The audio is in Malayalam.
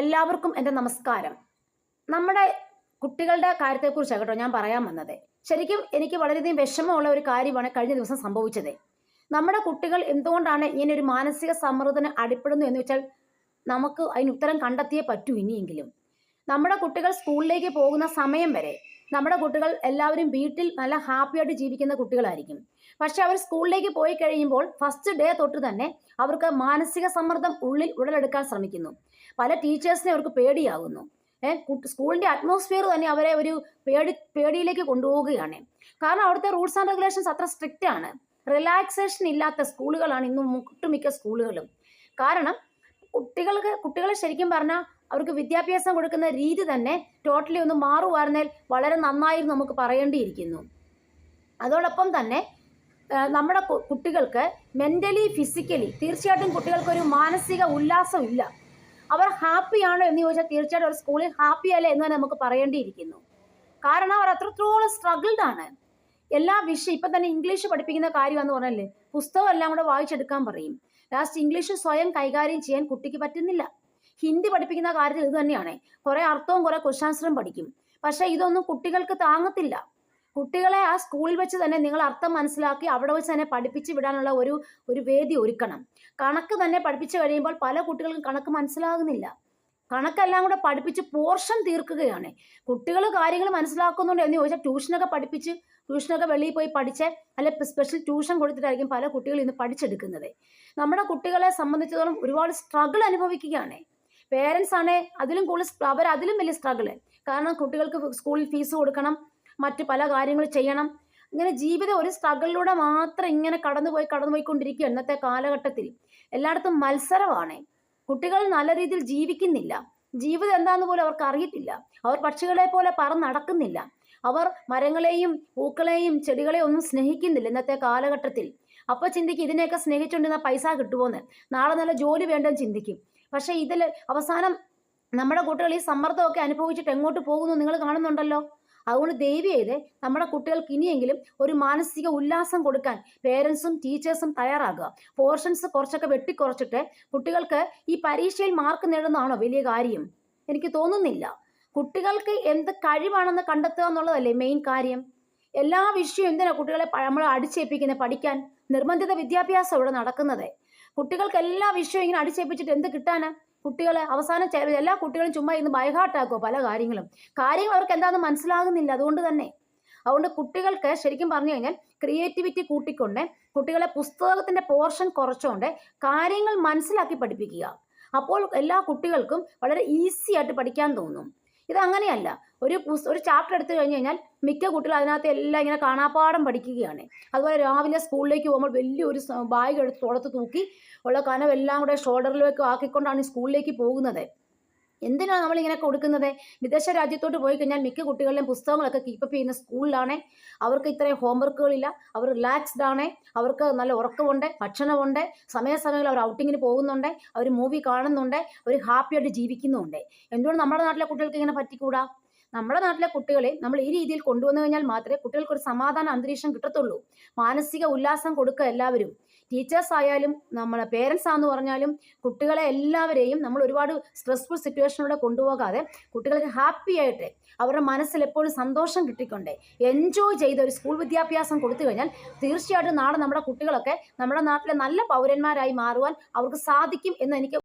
എല്ലാവർക്കും എന്റെ നമസ്കാരം. നമ്മുടെ കുട്ടികളുടെ കാര്യത്തെക്കുറിച്ചാണ് കേട്ടോ ഞാൻ പറയാൻ വന്നത്. ശരിക്കും എനിക്ക് വളരെയധികം വിഷമമുള്ള ഒരു കാര്യമാണ് കഴിഞ്ഞ ദിവസം സംഭവിച്ചത്. നമ്മുടെ കുട്ടികൾ എന്തുകൊണ്ടാണ് ഇങ്ങനെ ഒരു മാനസിക സമ്മർദ്ദത്തിന് അടിപ്പെടുന്നു എന്ന് വെച്ചാൽ നമുക്ക് അതിന് ഉത്തരം കണ്ടെത്തിയേ പറ്റൂ ഇനിയെങ്കിലും. നമ്മുടെ കുട്ടികൾ സ്കൂളിലേക്ക് പോകുന്ന സമയം വരെ നമ്മുടെ കുട്ടികൾ എല്ലാവരും വീട്ടിൽ നല്ല ഹാപ്പിയായിട്ട് ജീവിക്കുന്ന കുട്ടികളായിരിക്കും. പക്ഷെ അവർ സ്കൂളിലേക്ക് പോയി കഴിയുമ്പോൾ ഫസ്റ്റ് ഡേ തൊട്ട് തന്നെ അവർക്ക് മാനസിക സമ്മർദ്ദം ഉള്ളിൽ ഉടലെടുക്കാൻ ശ്രമിക്കുന്നു. പല ടീച്ചേഴ്സിനെ അവർക്ക് പേടിയാകുന്നു സ്കൂളിന്റെ അറ്റ്മോസ്ഫിയർ തന്നെ അവരെ ഒരു പേടി പേടിയിലേക്ക് കൊണ്ടുപോവുകയാണ്. കാരണം അവിടുത്തെ റൂൾസ് ആൻഡ് റെഗുലേഷൻസ് അത്ര സ്ട്രിക്റ്റ് ആണ്. റിലാക്സേഷൻ ഇല്ലാത്ത സ്കൂളുകളാണ് ഇന്നും ഒട്ടുമിക്ക സ്കൂളുകളും. കാരണം കുട്ടികൾക്ക് കുട്ടികളെ ശരിക്കും പറഞ്ഞാൽ അവർക്ക് വിദ്യാഭ്യാസം കൊടുക്കുന്ന രീതി തന്നെ ടോട്ടലി ഒന്ന് മാറുമായിരുന്നാൽ വളരെ നന്നായിരുന്നു നമുക്ക് പറയേണ്ടിയിരിക്കുന്നു. അതോടൊപ്പം തന്നെ നമ്മുടെ കുട്ടികൾക്ക് മെന്റലി ഫിസിക്കലി തീർച്ചയായിട്ടും കുട്ടികൾക്കൊരു മാനസിക ഉല്ലാസം ഇല്ല. അവർ ഹാപ്പിയാണോ എന്ന് ചോദിച്ചാൽ തീർച്ചയായിട്ടും അവർ സ്കൂളിൽ ഹാപ്പി അല്ല എന്ന് തന്നെ നമുക്ക് പറയേണ്ടിയിരിക്കുന്നു. കാരണം അവർ അത്രത്തോളം സ്ട്രഗിൾഡ് ആണ്. എല്ലാ വിഷയം ഇപ്പം തന്നെ ഇംഗ്ലീഷ് പഠിപ്പിക്കുന്ന കാര്യമെന്ന് പറഞ്ഞല്ലേ? പുസ്തകം എല്ലാം കൂടെ വായിച്ചെടുക്കാൻ പറയും. ലാസ്റ്റ് ഇംഗ്ലീഷ് സ്വയം കൈകാര്യം ചെയ്യാൻ കുട്ടിക്ക് പറ്റുന്നില്ല. ഹിന്ദി പഠിപ്പിക്കുന്ന കാര്യത്തിൽ ഇത് തന്നെയാണ്. കുറേ അർത്ഥവും കുറേ ക്വസ്റ്റാൻസറും പഠിക്കും. പക്ഷേ ഇതൊന്നും കുട്ടികൾക്ക് താങ്ങത്തില്ല. കുട്ടികളെ ആ സ്കൂളിൽ വെച്ച് തന്നെ നിങ്ങൾ അർത്ഥം മനസ്സിലാക്കി അവിടെ വെച്ച് തന്നെ പഠിപ്പിച്ച് വിടാനുള്ള ഒരു ഒരു വേദി ഒരുക്കണം. കണക്ക് തന്നെ പഠിപ്പിച്ചു കഴിയുമ്പോൾ പല കുട്ടികൾക്കും കണക്ക് മനസ്സിലാകുന്നില്ല. കണക്കെല്ലാം കൂടെ പഠിപ്പിച്ച് പോർഷൻ തീർക്കുകയാണ്. കുട്ടികൾ കാര്യങ്ങൾ മനസ്സിലാക്കുന്നുണ്ട് എന്ന് ചോദിച്ചാൽ ട്യൂഷനൊക്കെ പഠിപ്പിച്ച് ട്യൂഷനൊക്കെ വെളിയിൽ പോയി പഠിച്ച് അല്ലെ സ്പെഷ്യൽ ട്യൂഷൻ കൊടുത്തിട്ടായിരിക്കും പല കുട്ടികൾ ഇന്ന് പഠിച്ചെടുക്കുന്നത്. നമ്മുടെ കുട്ടികളെ സംബന്ധിച്ചിടത്തോളം ഒരുപാട് സ്ട്രഗിൾ അനുഭവിക്കുകയാണ്. പേരൻസ് ആണ് അതിലും കൂടുതൽ അവർ അതിലും വലിയ സ്ട്രഗിൾ കാരണം കുട്ടികൾക്ക് സ്കൂളിൽ ഫീസ് കൊടുക്കണം മറ്റു പല കാര്യങ്ങൾ ചെയ്യണം. ഇങ്ങനെ ജീവിതം ഒരു സ്ട്രഗിളിലൂടെ മാത്രം ഇങ്ങനെ കടന്നുപോയി കടന്നുപോയിക്കൊണ്ടിരിക്കുക ഇന്നത്തെ കാലഘട്ടത്തിൽ. എല്ലായിടത്തും മത്സരമാണ്. കുട്ടികൾ നല്ല രീതിയിൽ ജീവിക്കുന്നില്ല. ജീവിതം എന്താണെന്ന് പോലും അവർക്ക് അറിയത്തില്ല. അവർ പക്ഷികളെ പോലെ നടക്കുന്നില്ല. അവർ മരങ്ങളെയും പൂക്കളെയും ചെടികളെയും ഒന്നും സ്നേഹിക്കുന്നില്ല ഇന്നത്തെ കാലഘട്ടത്തിൽ. അപ്പോൾ ചിന്തിക്കും ഇതിനെയൊക്കെ സ്നേഹിച്ചുകൊണ്ടിരുന്ന പൈസ കിട്ടുമോന്ന് നാളെ നല്ല ജോലി വേണ്ടെന്ന് ചിന്തിക്കും. പക്ഷേ ഇതിൽ അവസാനം നമ്മുടെ കുട്ടികൾ ഈ സമ്മർദ്ദമൊക്കെ അനുഭവിച്ചിട്ട് എങ്ങോട്ട് പോകുന്നു നിങ്ങൾ കാണുന്നുണ്ടല്ലോ? അതുകൊണ്ട് ദയവ് നമ്മുടെ കുട്ടികൾക്ക് ഇനിയെങ്കിലും ഒരു മാനസിക ഉല്ലാസം കൊടുക്കാൻ പേരൻസും ടീച്ചേഴ്സും തയ്യാറാകുക. പോർഷൻസ് കുറച്ചൊക്കെ വെട്ടിക്കുറച്ചിട്ട് കുട്ടികൾക്ക് ഈ പരീക്ഷയിൽ മാർക്ക് നേടുന്നതാണോ വലിയ കാര്യം? എനിക്ക് തോന്നുന്നില്ല. കുട്ടികൾക്ക് എന്ത് കഴിവാണെന്ന് കണ്ടെത്തുക എന്നുള്ളതല്ലേ മെയിൻ കാര്യം. എല്ലാ വിഷയവും എന്തിനാണ് കുട്ടികളെ നമ്മൾ അടിച്ചേൽപ്പിക്കുന്നത് പഠിക്കാൻ? നിർബന്ധിത വിദ്യാഭ്യാസം ഇവിടെ നടക്കുന്നത്. കുട്ടികൾക്ക് എല്ലാ വിഷയവും ഇങ്ങനെ അടിച്ചേൽപ്പിച്ചിട്ട് എന്ത് കിട്ടാനാ? കുട്ടികളെ അവസാനം എല്ലാ കുട്ടികളും ചുമ്മാ ഇന്ന് ബൈഹാർട്ടാക്കുമോ പല കാര്യങ്ങളും. കാര്യങ്ങൾ അവർക്ക് എന്താണെന്ന് മനസ്സിലാകുന്നില്ല അതുകൊണ്ട് തന്നെ. അതുകൊണ്ട് കുട്ടികൾക്ക് ശരിക്കും പറഞ്ഞു കഴിഞ്ഞാൽ ക്രിയേറ്റിവിറ്റി കൂട്ടിക്കൊണ്ട് കുട്ടികളെ പുസ്തകത്തിന്റെ പോർഷൻ കുറച്ചുകൊണ്ട് കാര്യങ്ങൾ മനസ്സിലാക്കി പഠിപ്പിക്കുക. അപ്പോൾ എല്ലാ കുട്ടികൾക്കും വളരെ ഈസി ആയിട്ട് പഠിക്കാൻ തോന്നും. ഇത് അങ്ങനെയല്ല ഒരു ഒരു ചാപ്റ്റർ എടുത്തു കഴിഞ്ഞ് കഴിഞ്ഞാൽ മിക്ക കുട്ടികൾ അതിനകത്ത് എല്ലാം ഇങ്ങനെ കാണാപ്പാടം പഠിക്കുകയാണ്. അതുപോലെ രാവിലെ സ്കൂളിലേക്ക് പോകുമ്പോൾ വലിയൊരു ബാഗ് എടുത്ത് തുടത്ത് തൂക്കി ഉള്ള കനവെല്ലാം കൂടെ ഷോൾഡറിലേക്ക് ആക്കിക്കൊണ്ടാണ് സ്കൂളിലേക്ക് പോകുന്നത്. എന്തിനാണ് നമ്മൾ ഇങ്ങനെ കൊടുക്കുന്നത്? വിദേശ രാജ്യത്തോട്ട് പോയി കഴിഞ്ഞാൽ മിക്ക കുട്ടികളിലും പുസ്തകങ്ങളൊക്കെ കീപ്പപ്പ് ചെയ്യുന്ന സ്കൂളിലാണ് അവർക്ക് ഇത്രയും ഹോംവർക്കുകളില്ല അവർ റിലാക്സ്ഡ് ആണ്. അവർക്ക് നല്ല ഉറക്കമുണ്ട് ഭക്ഷണമുണ്ട്. സമയാസമയങ്ങളിൽ അവർ ഔട്ടിങ്ങിന് പോകുന്നുണ്ട്. അവർ മൂവി കാണുന്നുണ്ട്. അവർ ഹാപ്പിയായിട്ട് ജീവിക്കുന്നുണ്ട് എന്തുകൊണ്ട് നമ്മുടെ നാട്ടിലെ കുട്ടികൾക്ക് ഇങ്ങനെ പറ്റിക്കൂടാ? നമ്മുടെ നാട്ടിലെ കുട്ടികളെ നമ്മൾ ഈ രീതിയിൽ കൊണ്ടുവന്നു കഴിഞ്ഞാൽ മാത്രമേ കുട്ടികൾക്ക് ഒരു സമാധാന അന്തരീക്ഷം കിട്ടത്തുള്ളൂ. മാനസിക ഉല്ലാസം കൊടുക്കുക എല്ലാവരും. ടീച്ചേഴ്സ് ആയാലും നമ്മളെ പേരൻസ് ആണെന്ന് പറഞ്ഞാലും കുട്ടികളെ എല്ലാവരെയും നമ്മൾ ഒരുപാട് സ്ട്രെസ്ഫുൾ സിറ്റുവേഷനിലൂടെ കൊണ്ടുപോകാതെ കുട്ടികൾക്ക് ഹാപ്പി ആയിട്ട് അവരുടെ മനസ്സിൽ എപ്പോഴും സന്തോഷം കിട്ടിക്കൊണ്ടേ എൻജോയ് ചെയ്ത ഒരു സ്കൂൾ വിദ്യാഭ്യാസം കൊടുത്തു കഴിഞ്ഞാൽ തീർച്ചയായിട്ടും നാളെ നമ്മുടെ കുട്ടികളൊക്കെ നമ്മുടെ നാട്ടിലെ നല്ല പൗരന്മാരായി മാറുവാൻ അവർക്ക് സാധിക്കും എന്ന് എനിക്ക്